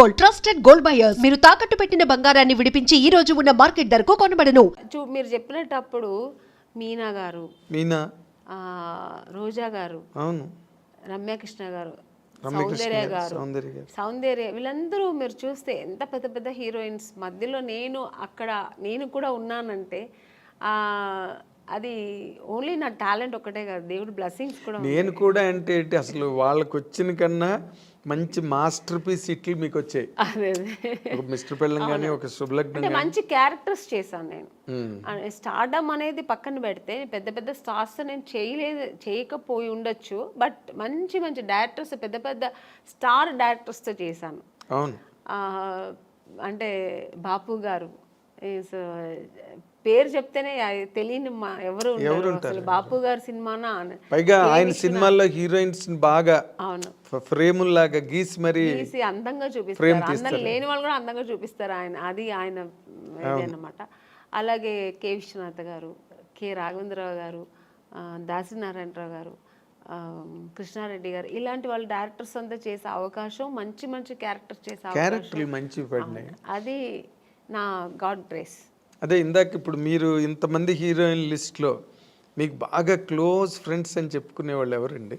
Gold trusted gold buyers. మీరు తాకట్టు పెట్టిన బంగారాన్ని విడిపించి ఈ రోజు ఉన్న మార్కెట్ ధరకు కొనబడను. చూ మీరు చెప్పినప్పుడు మీనా గారు మీనా? ఆ, రోజా గారు అవును. రమ్యకృష్ణ గారు సౌందర్య గారు, గారు సౌందర్య గారు. సౌందర్య వీళ్ళందరూ మీరు చూస్తే ఎంత పెద్ద పెద్ద హీరోయిన్స్ మధ్యలో నేను అక్కడ నేను కూడా ఉన్నానంటే ఆ, అది ఓన్లీ నా టాలెంట్ ఒకటే కాదు దేవుడి బ్లెస్సింగ్స్ కూడా. నేను కూడా అంటే ఏంటి అసలు వాళ్ళకి వచ్చిన కన్నా మంచి మాస్టర్ పీస్ ఇట్లు మీకు వచ్చాయి ఒక మిస్టర్ పెళ్ళం కానీ ఒక శుభలగ్నం మంచి క్యారెక్టర్స్ చేశాను నేను. స్టార్డమ్ అనేది పక్కన పెడితే పెద్ద పెద్ద స్టార్స్ నేను చేయలేదు చేయకపోయి ఉండొచ్చు బట్ మంచి మంచి డైరెక్టర్స్ పెద్ద పెద్ద స్టార్ డైరెక్టర్స్తో చేశాను. అవును. అంటే బాపు గారు పేరు చెప్తేనే అది తెలియని మా ఎవరు అసలు. బాపు గారు సినిమానా. పైగా ఆయన సినిమాల్లో హీరోయిన్స్ బాగా అవును. ఫ్రేముల్లాగా గీసి మరి తీసి అందంగా చూపిస్తారు. అందరు లేని వాళ్ళు కూడా అందంగా చూపిస్తారు ఆయన. అది ఆయన ఇది అన్నమాట. అలాగే కె విశ్వనాథ్ గారు కె రాఘవేంద్రరావు గారు ఆ, దాసినారాయణరావు గారు కృష్ణారెడ్డి గారు ఇలాంటి వాళ్ళు డైరెక్టర్స్ అంతా చేసే అవకాశం మంచి మంచి క్యారెక్టర్స్ చేసే అవకాశం. మంచి అది నా గాడ్ గ్రేస్ అదే ఇందాక ఇప్పుడు మీరు ఇంతమంది హీరోయిన్ లిస్ట్లో మీకు బాగా క్లోజ్ ఫ్రెండ్స్ అని చెప్పుకునే వాళ్ళు ఎవరండి?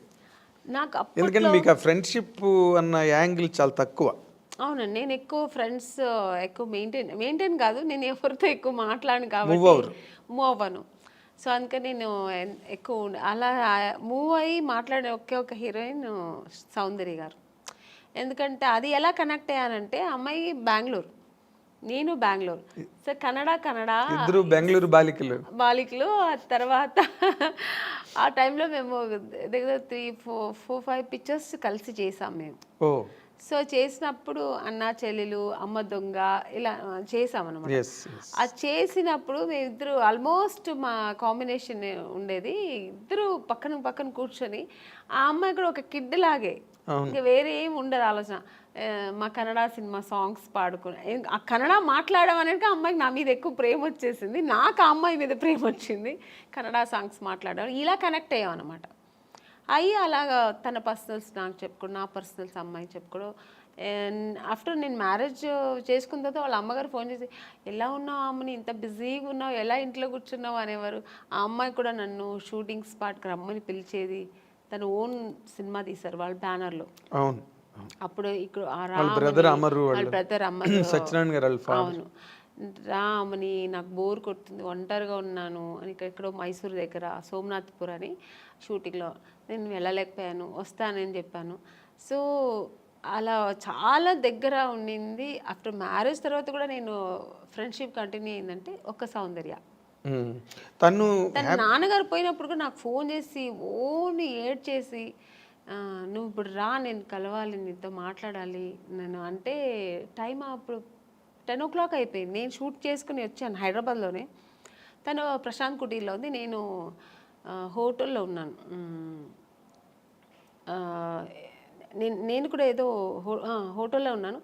నాకు ఎందుకంటే మీకు ఆ ఫ్రెండ్షిప్ అన్న యాంగిల్ చాలా తక్కువ. అవునండి నేను ఎక్కువ ఫ్రెండ్స్ ఎక్కువ మెయింటైన్ మెయింటైన్ కాదు నేను ఎవరితో ఎక్కువ మాట్లాడను కాబట్టి. మూవ్ అవ్వను. సో అందుకని నేను ఎక్కువ అలా మూవ్ అయ్యి మాట్లాడే ఒకే ఒక హీరోయిన్ సౌందర్య గారు. ఎందుకంటే అది ఎలా కనెక్ట్ అయ్యానంటే అమ్మాయి బెంగళూరు. నేను బెంగళూరు. సో కన్నడ కన్నడ ఇద్దరు బెంగళూరు బాలికలు. బాలికలు ఆ తర్వాత ఆ టైంలో మేము దగ్గర three four four five pictures కలిసి చేసాం మేము. సో చేసినప్పుడు అన్న చెల్లెలు అమ్మ దొంగ ఇలా చేసామన్నమాట ఎస్ అది చేసినప్పుడు మేమిద్దరు ఆల్మోస్ట్ మా కాంబినేషన్ ఉండేది. ఇద్దరు పక్కన పక్కన కూర్చొని ఆ అమ్మాయి కూడా ఒక కిడ్ లాగే. ఇంకా వేరే ఏం ఉండదు ఆలోచన. మా కన్నడ సినిమా సాంగ్స్ పాడుకునే ఆ కన్నడ మాట్లాడడం అనేది అమ్మాయికి నా మీద ఎక్కువ ప్రేమ వచ్చేసింది. నాకు ఆ అమ్మాయి మీద ప్రేమ వచ్చింది. కన్నడ సాంగ్స్ మాట్లాడడం. ఇలా కనెక్ట్ అయ్యాం అనమాట అయ్యి అలాగా తన పర్సనల్స్ నాకు చెప్పుకోడు నా పర్సనల్స్ అమ్మాయి చెప్పుకోవడం. ఆఫ్టర్ నేను మ్యారేజ్ చేసుకున్న తర్వాత వాళ్ళ అమ్మగారు ఫోన్ చేసి ఎలా ఉన్నావు అమ్మని ఇంత బిజీగా ఉన్నావు. ఎలా ఇంట్లో కూర్చున్నావు? అనేవారు. ఆ అమ్మాయి కూడా నన్ను షూటింగ్ స్పాట్కి రమ్మని పిలిచేది తను ఓన్ సినిమా తీశారు వాళ్ళ బ్యానర్లో. అవును. అప్పుడు ఇక్కడ బ్రదర్ రామని- అమరు బ్రదర్ అమరు సత్యనారాయణ గారు. అవును. రామని నాకు బోర్ కొడుతుంది ఒంటరిగా ఉన్నాను. అని ఇక్కడ ఎక్కడో మైసూర్ దగ్గర సోమనాథ్పూర్ అని షూటింగ్లో నేను వెళ్ళలేకపోయాను వస్తానని చెప్పాను. సో అలా చాలా దగ్గర ఉండింది. ఆఫ్టర్ మ్యారేజ్ తర్వాత కూడా నేను ఫ్రెండ్షిప్ కంటిన్యూ అయిందంటే ఒక సౌందర్య. తను తన నాన్నగారు పోయినప్పుడు కూడా నాకు ఫోన్ చేసి ఓని ఏడ్ చేసి "ఆ, నువ్వు ఇప్పుడు రా నేను కలవాలి నీతో మాట్లాడాలి నేను అంటే టైం అప్పుడు టెన్ ఓ క్లాక్ అయిపోయింది. నేను షూట్ చేసుకుని వచ్చాను హైదరాబాద్లోనే. తను ప్రశాంత్ కుటీర్లో ఉంది. నేను హోటల్లో ఉన్నాను. నేను నేను కూడా ఏదో హో హోటల్లో ఉన్నాను.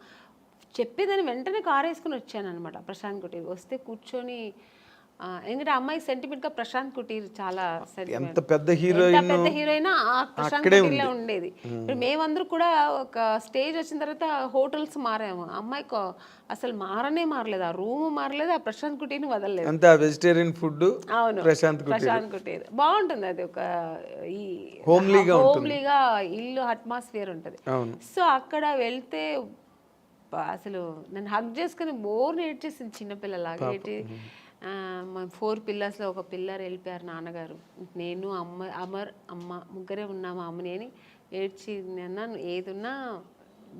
చెప్పేదాన్ని వెంటనే కార్ వేసుకుని వచ్చాను అనమాట ప్రశాంత్ కుటీర్. వస్తే కూర్చొని ఎందుకంటే అమ్మాయి సెంటిమెంట్గా ప్రశాంత్ కుటీర్ చాలా. ఎంత పెద్ద హీరోయిన్ పెద్ద హీరోయిన్ ఆ ప్రశాంత్ అక్కడే కుటీర్లో ఉండేది. ఇప్పుడు మేమందరూ కూడా ఒక స్టేజ్ వచ్చిన తర్వాత హోటల్స్ మారాము. ఆ అమ్మాయికి అసలు మారనే మారలేదు. ఆ రూమ్ మారలేదు ఆ ప్రశాంత్ కుటీర్ని వదలలేదు. అంతా వెజిటేరియన్ ఫుడ్ అవును. ప్రశాంత్ కుటీర్. ప్రశాంత్ కుటీర్. బాగుంటుంది అది ఒక ఈ Homelyగా హోమ్లీగా ఇల్లు అట్మాస్ఫియర్ ఉంటుంది. సో అక్కడ వెళ్తే అసలు నన్ను హగ్ చేసుకుని బోర్ ఏడ్చేసింది చిన్నపిల్లలాగా. ఫోర్ పిల్లర్స్లో ఒక పిల్లర్ వెళ్ళిపోయారు నాన్నగారు. నేను అమ్మ అమర్ అమ్మ ముగ్గురే ఉన్నాము అమ్మని అని ఏడ్చి అన్నాను ఏదున్నా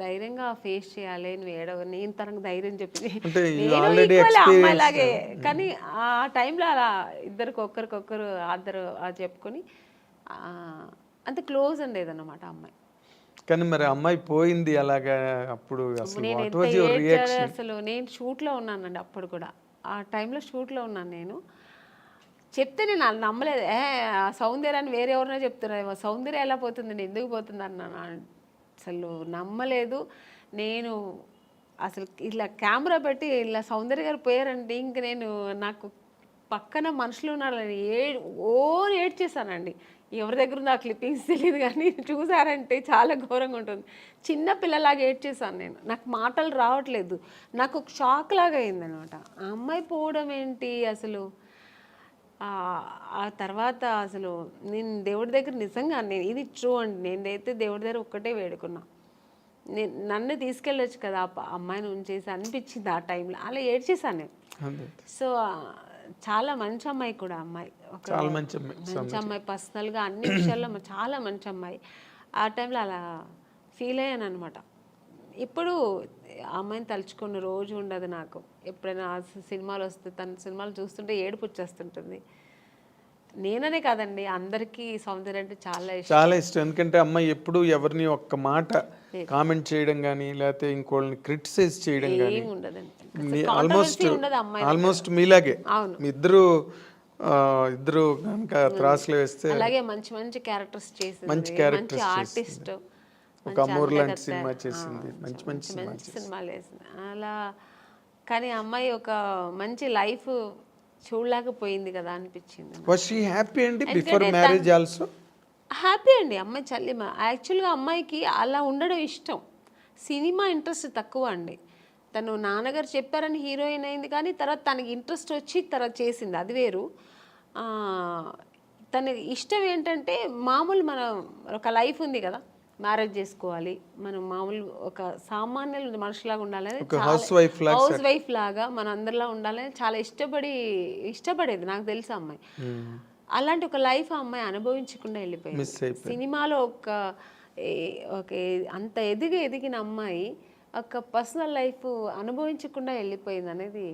ధైర్యంగా ఫేస్ చేయాలి నువ్వు ఏడవ నేను తనకు ధైర్యం చెప్పింది. అమ్మాయిలాగే కానీ ఆ టైంలో అలా ఇద్దరికి ఒక్కరికొక్కరు ఇద్దరు అది చెప్పుకొని అంత క్లోజ్ ఉండేదన్నమాట అమ్మాయి. కానీ మరి అమ్మాయి పోయింది అలాగా అప్పుడు అసలు నేను షూట్లో ఉన్నానండి అప్పుడు కూడా. ఆ టైంలో షూట్లో ఉన్నాను నేను. చెప్తే నేను అది నమ్మలేదు. ఏ ఆ సౌందర్యాన్ని వేరే ఎవరినో చెప్తున్నారు. సౌందర్య ఎలా పోతుంది? నేను ఎందుకు పోతుంది అన్నాను. అసలు నమ్మలేదు. నేను అసలు ఇలా కెమెరా పెట్టి ఇలా సౌందర్య గారు పోయారండి ఇంక నేను నాకు పక్కన మనుషులు ఉన్నారని ఏ ఓ ఏడ్చేసానండి ఎవరి దగ్గర ఉన్న క్లిప్పింగ్స్ తెలియదు కానీ చూసారంటే చాలా ఘోరంగా ఉంటుంది. చిన్న పిల్లలాగా ఏడ్చేసాను నేను. నాకు మాటలు రావట్లేదు. నాకు ఒక షాక్ లాగా అయిందనమాట ఆ అమ్మాయి పోవడం ఏంటి అసలు? ఆ ఆ తర్వాత అసలు నేను దేవుడి దగ్గర నిజంగా నేను ఇది ట్రూ అండి. నేనైతే దేవుడి దగ్గర ఒక్కటే వేడుకున్నా. నేను నన్ను తీసుకెళ్ళొచ్చు కదా ఆ అమ్మాయిని ఉంచేసి అనిపించింది ఆ టైంలో అలా ఏడ్చేసాను నేను. సో ఆ, చాలా మంచి అమ్మాయి కూడా అమ్మాయి. చాలా మంచి అమ్మాయి. మంచి అమ్మాయి పర్సనల్గా అన్ని విషయాల్లో చాలా మంచి అమ్మాయి ఆ టైంలో అలా ఫీల్ అయ్యాను అనమాట ఇప్పుడు ఆ అమ్మాయిని తలుచుకున్న రోజు ఉండదు నాకు. ఎప్పుడైనా సినిమాలు వస్తే తన సినిమాలు చూస్తుంటే ఏడుపు వచ్చేస్తుంటుంది. నేననే కాదండి అందరికీ సౌందర్య అంటే చాలా ఇష్టం. చాలా ఇష్టం. ఎందుకంటే అమ్మాయి ఎప్పుడు ఎవరిని ఒక్క మాట కామెంట్ చేయడం కానీ లేకపోతే ఇంకోళ్ళని క్రిటిసైజ్ చేయడం కానీ ఆల్మోస్ట్ ఆల్మోస్ట్ మీలాగే. అవును. మీ ఇద్దరు ఇద్దరు కనుక త్రాసులు వేస్తే అలాగే మంచి మంచి క్యారెక్టర్స్ చేసింది. మంచి characters ఆర్టిస్ట్ ఒక అమూర్ లాంటి సినిమా చేసింది. మంచి మంచి మంచి సినిమాలు వేసింది అలా కానీ అమ్మాయి ఒక మంచి లైఫ్ చూడలేకపోయింది కదా అనిపించింది వాజ్ షీ హ్యాపీ అండి బిఫోర్ మ్యారేజ్ ఆల్సో హ్యాపీ అండి అమ్మాయి చల్లిమ యాక్చువల్గా అమ్మాయికి అలా ఉండడం ఇష్టం. సినిమా ఇంట్రెస్ట్ తక్కువ అండి. తను నాన్నగారు చెప్పారని హీరోయిన్ అయింది కానీ తర్వాత తనకి ఇంట్రెస్ట్ వచ్చి తర్వాత చేసింది. అది వేరు. తన ఇష్టం ఏంటంటే మామూలు మన ఒక లైఫ్ ఉంది కదా మ్యారేజ్ చేసుకోవాలి. మనం మామూలు ఒక సామాన్య మనిషిలాగా ఉండాలని wife లాగా హౌస్ వైఫ్ లాగా మన అందరిలా ఉండాలని చాలా ఇష్టపడి ఇష్టపడేది నాకు తెలుసు అమ్మాయి. అలాంటి ఒక లైఫ్ ఆ అమ్మాయి అనుభవించకుండా వెళ్ళిపోయింది. సినిమాలో ఒక ఒక అంత ఎదిగి ఎదిగిన అమ్మాయి ఒక పర్సనల్ లైఫ్ అనుభవించకుండా వెళ్ళిపోయింది అనేది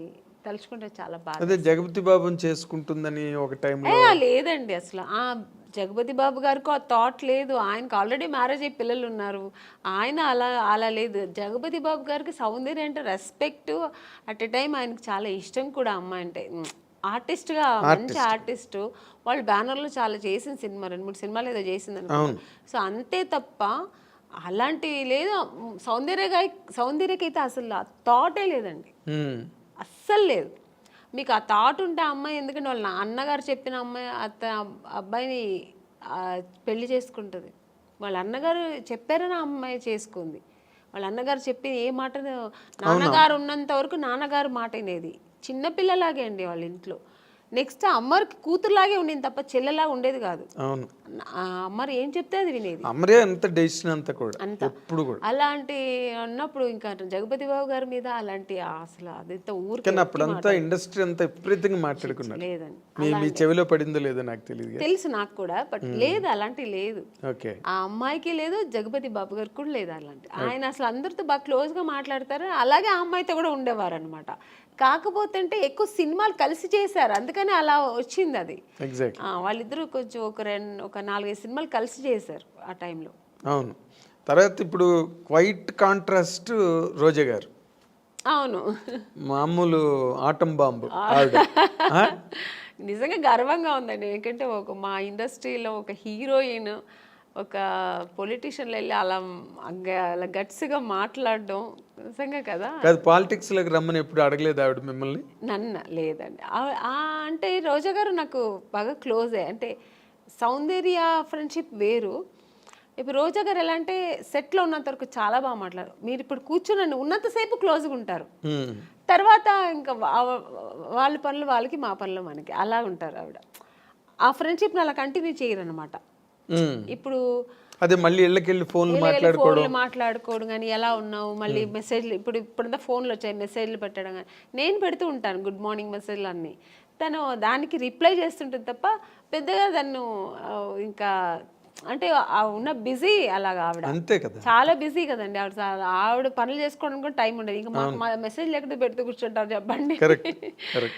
తలుచుకుంటే చాలా బాధ. అదే జగపతి బాబుని చేసుకుంటుందని ఒక టైంలో ఏ, లేదండి అసలు. ఆ జగపతి బాబు గారికి ఆ థాట్ లేదు. ఆయనకు ఆల్రెడీ మ్యారేజ్ అయ్యి పిల్లలు ఉన్నారు. ఆయన అలా అలా లేదు. జగపతి బాబు గారికి సౌందర్య అంటే రెస్పెక్ట్ అట్ ఎ టైం ఆయనకు చాలా ఇష్టం కూడా అమ్మాయి అంటే. ఆర్టిస్ట్గా మంచి ఆర్టిస్ట్. వాళ్ళు బ్యానర్లో చాలా చేసిన సినిమా రెండు మూడు సినిమాలు ఏదో చేసింది అనుకో సో అంతే తప్ప అలాంటివి లేదు. సౌందర్య గారి సౌందర్యకైతే అసలు థాటే లేదండి. అస్సలు లేదు. మీకు ఆ థాట్ ఉంటే అమ్మాయి ఎందుకంటే వాళ్ళ అన్నగారు చెప్పిన అమ్మాయి అత్త అబ్బాయిని పెళ్ళి చేసుకుంటుంది. వాళ్ళ అన్నగారు చెప్పారని అమ్మాయి చేసుకుంది. వాళ్ళ అన్నగారు చెప్పి ఏ మాట నాన్నగారు ఉన్నంత వరకు నాన్నగారు మాట వినేది. చిన్నపిల్లలాగే అండి వాళ్ళ ఇంట్లో. నెక్స్ట్ అమ్మకి కూతురులాగే ఉండేది తప్ప చెల్లెలాగా ఉండేది కాదు. అవును. అమ్మారు ఏం చెప్తే అది వినేది. అమరే అంత డెసిషన్ అంతా కూడా ఎప్పుడు కూడా. అలాంటి అన్నప్పుడు ఇంకా జగపతి బాబు గారి మీద అలాంటి అసలు అది ఊరికి కానీ అప్పుడంతా ఇండస్ట్రీ అంతా విపరీతంగా మాట్లాడుకున్నారు. లేదండి. మీ మీ చెవిలో పడిందో లేదో నాకు తెలియదు తెలుసు నాకు కూడా బట్ లేదు అలాంటి లేదు. ఓకే. ఆ అమ్మాయికి లేదు జగపతి బాబు గారికి కూడా లేదు అలాంటి. ఆయన అసలు అందరితో బాగా క్లోజ్గా మాట్లాడతారు అలాగే ఆ అమ్మాయితో కూడా ఉండేవారు అనమాట కాకపోతే అంటే ఎక్కువ సినిమాలు కలిసి చేశారు. అందుకని అలా వచ్చింది అది. వాళ్ళిద్దరూ కొంచెం ఒక రెండు ఒక నాలుగైదు సినిమాలు కలిసి చేశారు ఆ టైంలో. అవును. తర్వాత ఇప్పుడు క్వైట్ కాంట్రాస్ట్ రోజా గారు. అవును. మామూలు ఆటం బాంబు? నిజంగా గర్వంగా ఉందండి. ఎందుకంటే ఒక మా ఇండస్ట్రీలో ఒక హీరోయిన్ ఒక పొలిటీషియన్లు వెళ్ళి అలా అలా గట్స్గా మాట్లాడడం నిజంగా కదా? కాదు పాలిటిక్స్లోకి రమ్మని ఎప్పుడు అడగలేదు ఆవిడ మిమ్మల్ని? నన్ను లేదండి. అంటే రోజా గారు నాకు బాగా క్లోజే. అంటే సౌందర్య ఫ్రెండ్షిప్ వేరు. ఇప్పుడు రోజా గారు ఎలా అంటే సెట్లో ఉన్నంత వరకు చాలా బాగా మాట్లాడారు మీరు ఇప్పుడు కూర్చుని ఉన్నంతసేపు క్లోజ్గా ఉంటారు. తర్వాత ఇంకా వాళ్ళ పనులు వాళ్ళకి మా పనులు మనకి. అలా ఉంటారు ఆవిడ. ఆ ఫ్రెండ్షిప్ని అలా కంటిన్యూ చేయరు అనమాట మ్మ్. ఇప్పుడు అదే మళ్ళీ ఇళ్ళకెళ్ళి ఫోన్లు మాట్లాడుకోవడం. మాట్లాడుకోవడం కానీ ఎలా ఉన్నావు? మళ్ళీ మెసేజ్లు ఇప్పుడు ఇప్పుడంతా ఫోన్లు వచ్చాయి మెసేజ్లు పెట్టడం కానీ నేను పెడుతూ ఉంటాను గుడ్ మార్నింగ్ మెసేజ్లు అన్నీ. తను దానికి రిప్లై చేస్తుంటుంది తప్ప పెద్దగా తను ఇంకా అంటే ఆ ఉన్న బిజీ అలాగా ఆవిడ. అంతే కదా. చాలా బిజీ కదండి ఆవిడ. ఆవిడ పనులు చేసుకోవడానికి కూడా టైం ఉండదు. ఇంకా మాకు మా మెసేజ్ లేకుండా పెడుతూ కూర్చుంటారు చెప్పండి.